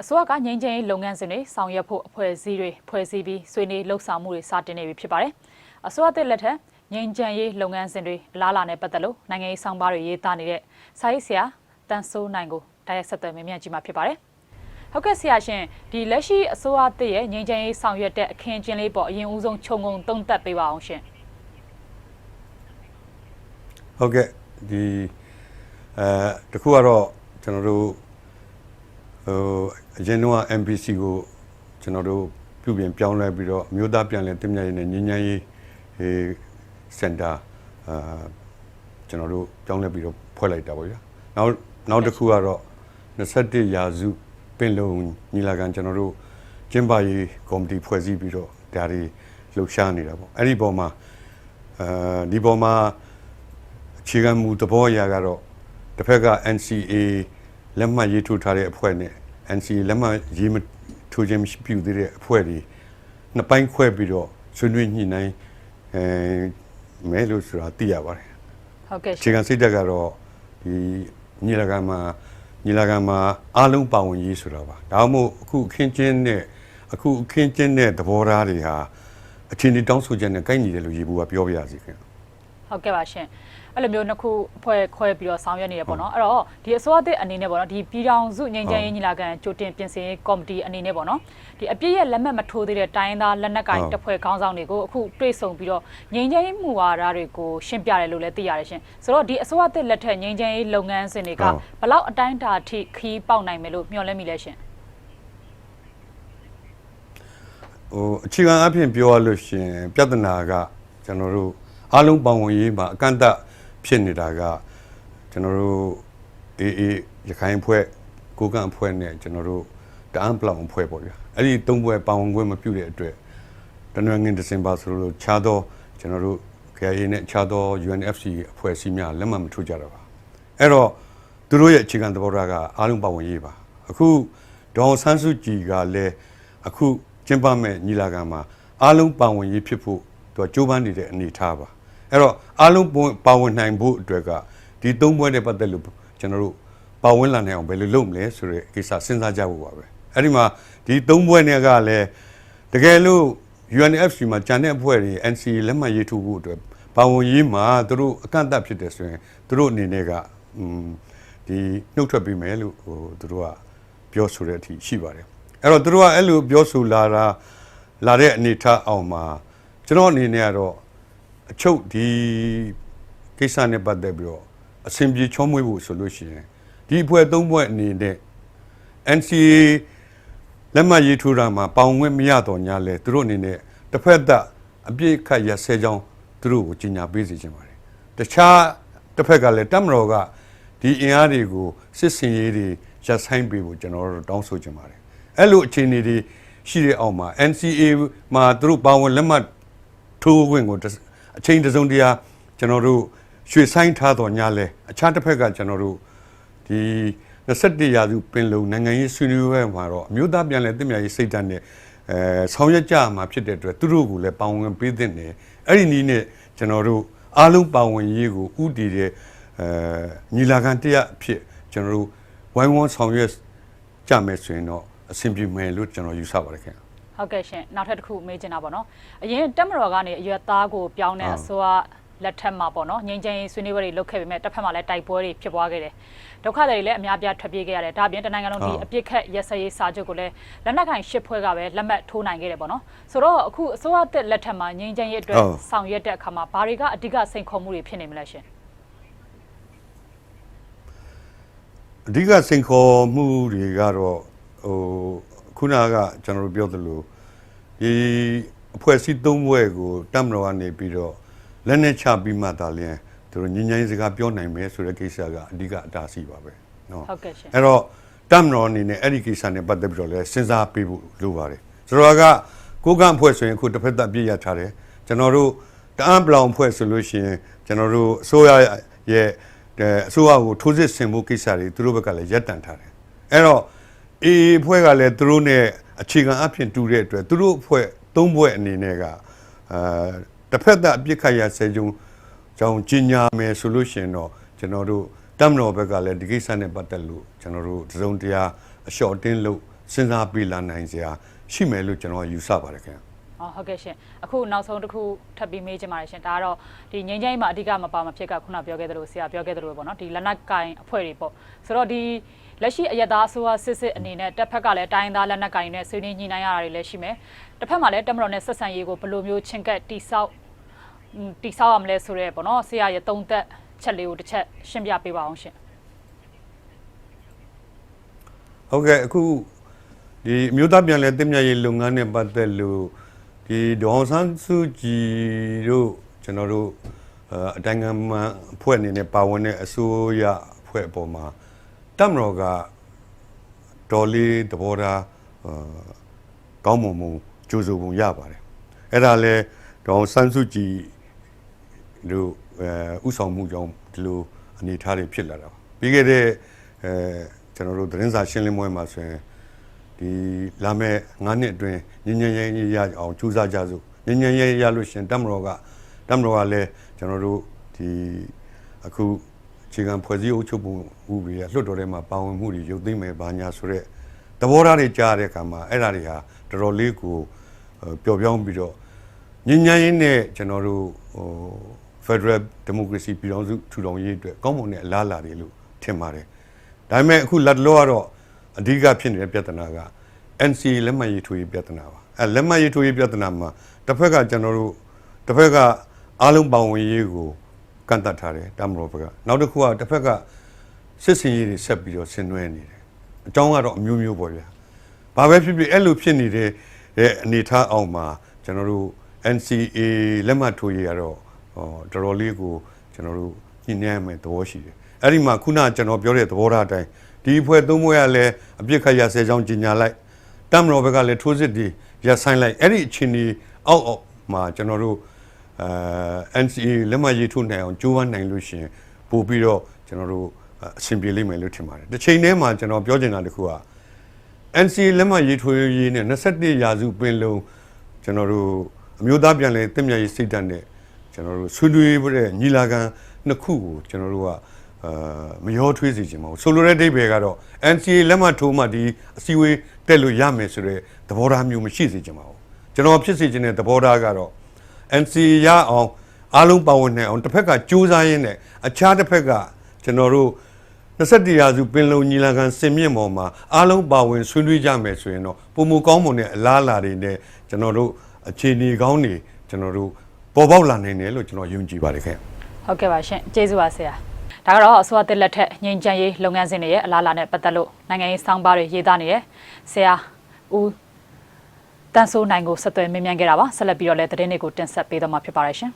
အစိုးရကငြိမ်းချမ်းရေးလုပ်ငန်းစဉ်တွေဆောင်ရွက်ဖို့အဖွဲ့အစည်းတွေဖွဲ့စည်းပြီးဆွေးနွေးလှုပ်ဆောင်မှုတွေစတင်နေပြီဖြစ်ပါတယ်။အစိုးရသစ်လက်ထက်ငြိမ်းချမ်းရေးလုပ်ငန်းစဉ်တွေအလားအလာနဲ့ပတ်သက်လို့နိုင်ငံရေးဆောင်ပါတွေရေးသားနေတဲ့စာရေးဆရာတန်ဆိုးနိုင်ကိုတိုက်ရိုက်ဆက်သွယ်မြင်မြန်ကြည့်မှာဖြစ်ပါတယ်။ဟုတ်ကဲ့ဆရာရှင်ဒီလက်ရှိအစိုးရသစ်ရဲ့ငြိမ်းချမ်းရေးဆောင်ရွက်တဲ့အခင်းအကျင်းလေးပေါ့အရင်ဦးဆုံးခြုံငုံသုံးသပ်ပေးပါအောင်ရှင်ဟုတ်ကဲ့ဒီအဲတခုကတော့ကျွန်တော်တို့ ဟိုအရင်တော့ MPC ကိုကျွန်တော်တို့ပြုပြင်ပြောင်းလဲပြီးတော့အမျိုးသားပြန်လည်တည်မြဲရေးနဲ့ညီညာရေးဟေစင်တာအာကျွန်တော်တို့ပြောင်းလဲပြီးတော့ဖွဲ့လိုက်တာပေါ့ဗျာနောက်နောက်တစ်ခုကတော့21ရာစုပင်လုံညီလာခံကျွန်တော်တို့ကျင်းပရေးကော်မတီဖွဲ့စည်းပြီးတော့ဒါတွေလှုပ်ရှားနေတာပေါ့အဲ့ဒီပေါ်မှာအဲဒီပေါ်မှာအခြေခံမူသဘောအရာကတော့တစ်ဖက်က NCA လက်မှတ်ရေးထိုးထားတဲ့အဖွဲ့နဲ့ NCA လက်မှတ်ရေးမထိုးခြင်းမရှိပြုသေးတဲ့အဖွဲ့တွေနှစ်ပိုင်းခွဲပြီးတော့ဆွေးနွေးညှိနှိုင်းအဲမဲလို့ဆိုတာသိရပါတယ်ဟုတ်ကဲ့အခြေရှင်ခံစိတ်ဓာတ်ကတော့ဒီညီလာခံမှာညီလာခံမှာအားလုံးပါဝင်ရေးဆိုတာပါဒါမှမဟုတ်အခုအခင်းချင်းနဲ့အခုအခင်းချင်းတဲ့သဘောထားတွေဟာအချင်းဒီတောင်းဆိုချက်နဲ့ကိုက်ညီတယ်လို့ရေဘူးကပြောပြရစီခင်ဗျဟုတ်ကဲ့ပါရှင် အဲ့လိုမျိုးနှစ်ခုအဖွဲ့ခွဲပြီးတော့ဆောင်ရွက်နေရပေါ့နော်အဲ့တော့ဒီအစိုးရသစ်အနေနဲ့ပေါ့နော်ဒီပြည်ထောင်စုငြိမ်းချမ်းရေးညီလာခံကြိုတင်ပြင်ဆင်ရေးကော်မတီအနေနဲ့ပေါ့နော်ဒီအပြည့်ရဲ့လက်မှတ်မထိုးသေးတဲ့တိုင်းရင်းသားလက်နက်ကိုင်တပ်ဖွဲ့ခေါင်းဆောင်တွေကိုအခုတွေ့ဆုံပြီးတော့ငြိမ်းချမ်းရေးမူဝါဒတွေကိုရှင်းပြတယ်လို့လည်းသိရတယ်ရှင်ဆိုတော့ဒီအစိုးရသစ်လက်ထက်ငြိမ်းချမ်းရေးလုပ်ငန်းစဉ်တွေကဘယ်လောက်အတိုင်းအတာထိခီးပေါက်နိုင်မယ်လို့မျှော်လင့်မိလဲရှင်ဟိုအခြေခံအဖြစ်ပြောရလို့ရှရင် ပြဿနာကကျွန်တော်တို့အားလုံးပါဝင်ရေးမှာအကန့်အသတ် ဖြစ်နေတာကကျွန်တော်တို့အေးအေးရခိုင်ဖွဲ့ကိုကန့်ဖွဲ့နဲ့ကျွန်တော်တို့တအန်းပလောင်ဖွဲ့ပေါ့ဗျာအဲ့ဒီသုံးဖွဲ့ပါဝင်ခွင့်မပြုတဲ့အတွက်တနင်္ဂနွေဒီဇင်ဘာဆိုလို့ခြားသောကျွန်တော်တို့ KIA နဲ့ခြားသော UNFC အဖွဲ့အစည်းများလက်မှတ်မထိုးကြတော့ပါအဲ့တော့သူတို့ရဲ့အခြေခံသဘောထားကအားလုံးပါဝင်ရေးပါအခုဒေါအောင်ဆန်းစုကြည်ကလည်းအခုကျင်းပမဲ့ညီလာခံမှာအားလုံးပါဝင်ရေးဖြစ်ဖို့သူကကြိုးပမ်းနေတဲ့အနေအထားပါ အဲ့တော့အားလုံးပါဝင်နိုင်ဖို့အတွက်ကဒီသုံးပွဲနဲ့ပတ်သက်လို့ကျွန်တော်တို့ပါဝင်လာနိုင်အောင်ဘယ်လိုလုပ်မလဲဆိုတဲ့ကိစ္စစဉ်းစားကြဖို့ပါပဲအဲ့ဒီမှာဒီသုံးပွဲနဲ့ကလည်းတကယ်လို့ UNFC မှာဂျန်တဲ့အဖွဲ့တွေ NCA လက်မှတ်ရေးထိုးဖို့အတွက်ပါဝင်ရေးမှာသူတို့အကန့်အသတ်ဖြစ်တယ်ဆိုရင်သူတို့အနေနဲ့ကอืมဒီနှုတ်ထွက်ပြီးမယ်လို့ဟိုသူတို့ကပြောဆိုတဲ့အထိရှိပါတယ်အဲ့တော့သူတို့ကအဲ့လိုပြောဆိုလာတာလာတဲ့အနေထားအောင်မှာကျွန်တော်အနေနဲ့ကတော့ အချုပ်ဒီကိစ္စနဲ့ပတ်သက်ပြီးတော့အစဉ်ပြေချောမွေ့ဖို့ဆိုလို့ရှိရင်ဒီအဖွဲ့သုံးဖွဲ့အနေနဲ့ NCA လက်မှတ်ရေးထိုးတာမှာပေါင်ခွင့်မရတော့ညာလဲသူတို့အနေနဲ့တစ်ဖက်သက်အပြည့်ခတ်ရဆဲကြောင်းသူတို့ကိုကြီးညာပေးစီခြင်းပါတယ်တခြားတစ်ဖက်ကလည်းတက်မတော်ကဒီအင်အားတွေကိုစစ်စင်ရေးတွေရပ်ဆိုင်းပေးဖို့ကျွန်တော်တို့တောင်းဆိုခြင်းပါတယ်အဲ့လိုအခြေအနေတွေရှိတဲ့အောက်မှာ NCA မှာသူတို့ပါဝင်လက်မှတ်ထိုးခွင့်ကိုတစ် အချိန်တစ်စုံတရာကျွန်တော်တို့ရွှေဆိုင်ထားတော့ညာလဲအခြားတစ်ဖက်ကကျွန်တော်တို့ဒီ21ရာစုပင်လုံနိုင်ငံရေးဆွေးနွေးပွဲမှာတော့အမျိုးသားပြန်လည်တည်မြဲရေးစိတ်ဓာတ်နဲ့အဲဆောင်ရွက်ကြမှာဖြစ်တဲ့အတွက်သူတို့ကိုလည်းပါဝင်ပေးတဲ့နေအဲ့ဒီနည်းနဲ့ကျွန်တော်တို့အားလုံးပါဝင်ရေးကိုဥတည်တဲ့အဲညီလာခံတရားအဖြစ်ကျွန်တော်တို့ဝိုင်းဝန်းဆောင်ရွက်ကြမယ်ဆိုရင်တော့အဆင်ပြေမယ်လို့ကျွန်တော်ယူဆပါတယ်ခင်ဗျ ဟုတ်ကဲ့ရှင်နောက်ထပ်တစ်ခုမေးချင်တာပေါ့နော်အရင်တက်မတော်ကနေအရွက်သားကိုပြောင်းတဲ့အစိုးရလက်ထက်မှာပေါ့နော်ငြိမ်းချမ်းရေးဆွေးနွေးပွဲတွေလုပ်ခဲ့ပေမဲ့တစ်ဖက်မှာလည်းတိုက်ပွဲတွေဖြစ်ပွားခဲ့တယ်ဒုက္ခတွေလည်းအများပြားထွက်ပြေးခဲ့ရတယ်ဒါအပြင်တနိုင်ငံလုံးဒီအပြစ်ခတ်ရက်စက်ရေးစာချုပ်ကိုလည်းလက်နက်ကိုင်ရှစ်ဖွဲ့ကပဲလက်မှတ်ထိုးနိုင်ခဲ့တယ်ပေါ့နော်ဆိုတော့အခုအစိုးရတက်လက်ထက်မှာငြိမ်းချမ်းရေးအတွက်ဆောင်ရွက်တဲ့အခါမှာဘာတွေကအဓိကစိန်ခေါ်မှုတွေဖြစ်နေမလဲရှင်အဓိကစိန်ခေါ်မှုတွေကတော့ဟို ခုနကကျွန်တော်တို့ပြောသလိုဒီအဖွဲ့အစည်းသုံးဘွဲ့ကိုတမတော်ကနေပြီးတော့လက်နဲ့ချပြီးမှသာလျှင်သူတို့ညဉ့်ညဉ့်စကားပြောနိုင်မယ်ဆိုတဲ့ကိစ္စကအဓိကအတားဆီးပါပဲနော်ဟုတ်ကဲ့ရှင်အဲ့တော့တမတော်အနေနဲ့အဲ့ဒီကိစ္စနဲ့ပတ်သက်ပြီးတော့လည်းစဉ်းစားပေးဖို့လိုပါတယ်ဆိုတော့ကကိုကန့်အဖွဲ့ဆိုရင်အခုတစ်ဖက်သက်ပြည့်ရထားတယ်ကျွန်တော်တို့တအံပလောင်အဖွဲ့ဆိုလို့ရှိရင်ကျွန်တော်တို့အစိုးရရဲ့အစိုးရကိုထိုးစစ်ဆင်ဖို့ကိစ္စတွေသူတို့ဘက်ကလည်းရပ်တန့်ထားတယ်အဲ့တော့ အေးအဖွဲ့ကလည်းသူတို့နဲ့အခြေခံအဖြစ်တူတဲ့အတွက်သူတို့အဖွဲ့သုံးဖွဲ့အနေနဲ့ကအာတစ်ဖက်သက်အပြစ်ခတ်ရဆဲကြုံကြောင့်ကြီးညာမယ်ဆိုလို့ရှိရင်တော့ကျွန်တော်တို့တမ်မတော်ဘက်ကလည်းဒီကိစ္စနဲ့ပတ်သက်လို့ကျွန်တော်တို့တစုံတရာအလျှော့အတင်းလို့စဉ်းစားပြီးလာနိုင်စရာရှိမယ်လို့ကျွန်တော်ယူဆပါတယ်ခင်ဗျာ အော်ဟုတ်ကဲ့ရှင်အခုနောက်ဆုံးတစ်ခုထပ်ပြီးမေးချင်ပါတယ်ရှင်ဒါကတော့ဒီငိမ့်ချိုင်းမှာအဓိကမပါမဖြစ်ကခုနပြောခဲ့သလိုဆရာပြောခဲ့သလိုပဲပေါ့နော်ဒီလက်နက်ကင်အဖွဲ့တွေပေါ့ဆိုတော့ဒီလက်ရှိအယက်သားအစိုးရစစ်စစ်အနေနဲ့တစ်ဖက်ကလည်းတိုင်းသားလက်နက်ကင်နဲ့ဆွေးနွေးညှိနှိုင်းရတာတွေလည်းရှိမယ်တစ်ဖက်မှာလည်းတက်မတော်နဲ့ဆက်ဆံရေးကိုဘယ်လိုမျိုးချင်းကပ်တိဆောက်อืมတိဆောက်ရမလဲဆိုရဲပေါ့နော်ဆရာရဲ့တုံသက်ချက်လေးကိုတစ်ချက်ရှင်းပြပေးပါအောင်ရှင်ဟုတ်ကဲ့အခုဒီအမျိုးသားပြန်လည်တည်မြဲရေးလုပ်ငန်းနဲ့ပတ်သက်လို့ ဒီဒေါအောင်ဆန်းစုကြည်တို့ကျွန်တော်တို့အဲအတိုင်းအမှန်အဖွဲ့အနေနဲ့ပါဝင်တဲ့အစိုးရအဖွဲ့အပေါ်မှာတက်မတော်ကတော်လေးသဘောထားအဲကောင်းမွန်မှုကြိုးဆိုပုံရပါတယ်အဲ့ဒါလဲဒေါအောင်ဆန်းစုကြည်တို့အဲဥဆောင်မှုကြောင့်ဒီလိုအနေအထားတွေဖြစ်လာတာပါပြီးခဲ့တဲ့အဲကျွန်တော်တို့သတင်းစာရှင်းလင်းပွဲမှာဆိုရင် ဒီလာမဲ့9နှစ်အတွင်းညဉ့်ညဉ့်ရဲရဲရအောင်ကြိုးစားကြစို့ညဉ့်ညဉ့်ရဲရလို့ရှရင်တက်မတော်ကတက်မတော်ကလည်းကျွန်တော်တို့ဒီအခုအခြေခံဖွဲ့စည်းအုပ်ချုပ်ပုံဥပဒေရလွှတ်တော်ထဲမှာပါဝင်မှုတွေရုပ်သိမ်းမယ်ဘာညာဆိုတော့သဘောထားတွေကြားတဲ့အခါမှာအဲ့ဒါတွေဟာတော်တော်လေးကိုပျော်ပြောင်းပြီးတော့ညဉ့်ညမ်းရေးနဲ့ကျွန်တော်တို့ဟို Federal Democracy ပြည်ထောင်စုထူထောင်ရေးအတွက်ကောင်းမွန်တဲ့အလားအလာတွေလို့ထင်ပါတယ်။ဒါပေမဲ့အခုလက်တလောကတော့ အဓိကဖြစ်နေတဲ့ပြဿနာက NCA လက်မှတ်ရေးထိုးရေးပြဿနာပါ။အဲလက်မှတ်ရေးထိုးရေးပြဿနာမှာတစ်ဖက်ကကျွန်တော်တို့တစ်ဖက်ကအားလုံးပါဝင်ရေးကိုကန့်တတ်ထားတယ်တမတော်ဘက်ကနောက်တစ်ခုကတစ်ဖက်ကစစ်စင်ရေးတွေဆက်ပြီးတော့ဆင်နွှဲနေတယ်။အကြောင်းကတော့အမျိုးမျိုးပေါ့ဗျာ။ဘာပဲဖြစ်ဖြစ်အဲ့လိုဖြစ်နေတဲ့တဲ့အနေထားအောင်မှာကျွန်တော်တို့ NCA လက်မှတ်ထိုးရေးကတော့ဟောတော်တော်လေးကိုကျွန်တော်တို့ညှိနှိုင်းမယ်သဘောရှိတယ်။အဲ့ဒီမှာခုနကကျွန်တော်ပြောတဲ့သဘောထားအတိုင်း ဒီအဖွဲ့သုံးဖွဲ့ကလည်းအပြစ်ခတ်ရဆဲချောင်းကြီးညာလိုက်တမ်မတော်ဘက်ကလည်းထိုးစစ်တွေရဆိုင်လိုက်အဲ့ဒီအချိန်ကြီးအောက်အောက်မှာကျွန်တော်တို့အဲ NCA လက်မှတ်ရေးထိုးနိုင်အောင်ကြိုးပမ်းနိုင်လို့ရှရင်ပို့ပြီးတော့ကျွန်တော်တို့အဆင်ပြေလိမ့်မယ်လို့ထင်ပါတယ်။တစ်ချိန်တည်းမှာကျွန်တော်ပြောချင်တာတစ်ခုက NCA လက်မှတ်ရေးထိုးရေးနဲ့21ရာစုပင်လုံးကျွန်တော်တို့အမျိုးသားပြန်လည်တည်မြဲရေးစိတ်ဓာတ်နဲ့ကျွန်တော်တို့ဆွေးနွေးပြတဲ့ညီလာခံနှစ်ခုကိုကျွန်တော်တို့က အာမရောထွေးစီခြင်းမဟုတ်ဆိုလိုတဲ့အဓိပ္ပာယ်ကတော့ NCA လက်မှတ်ထိုးမှဒီအစည်းအဝေးတက်လို့ရမယ်ဆိုတဲ့သဘောထားမျိုးမရှိစေချင်ပါဘူးကျွန်တော်ဖြစ်စေချင်တဲ့သဘောထားကတော့ NCA ရအောင်အားလုံးပါဝင်နိုင်အောင်တစ်ဖက်ကစူးစမ်းရင်းနဲ့အခြားတစ်ဖက်ကကျွန်တော်တို့21ရာစုပင်လုံညီလာခံစင်မြင့်ပေါ်မှာအားလုံးပါဝင်ဆွေးနွေးကြမယ်ဆိုရင်တော့ပုံမကောင်းမွန်တဲ့အလားအလာတွေနဲ့ကျွန်တော်တို့အခြေအနေကောင်းတွေကျွန်တော်တို့ပေါ်ပေါက်လာနိုင်တယ်လို့ကျွန်တော်ယုံကြည်ပါတယ်ခင်ဗျဟုတ်ကဲ့ပါရှင်ကျေးဇူးပါဆရာ ဒါကတော့အစိုးရတက်လက်ထက်ငြိမ်းချမ်းရေးလုပ်ငန်းစဉ်တွေရဲ့အလားအလာနဲ့ပတ်သက်လို့နိုင်ငံရေးစောင်းပါတွေရေးသားနေတယ်ဆရာဦးတန်းစိုးနိုင်ကိုဆက်သွယ်မေးမြန်းခဲ့တာပါဆက်လက်ပြီးတော့လည်းသတင်းတွေကိုတင်ဆက်ပေးတော့မှာဖြစ်ပါတယ်ရှင်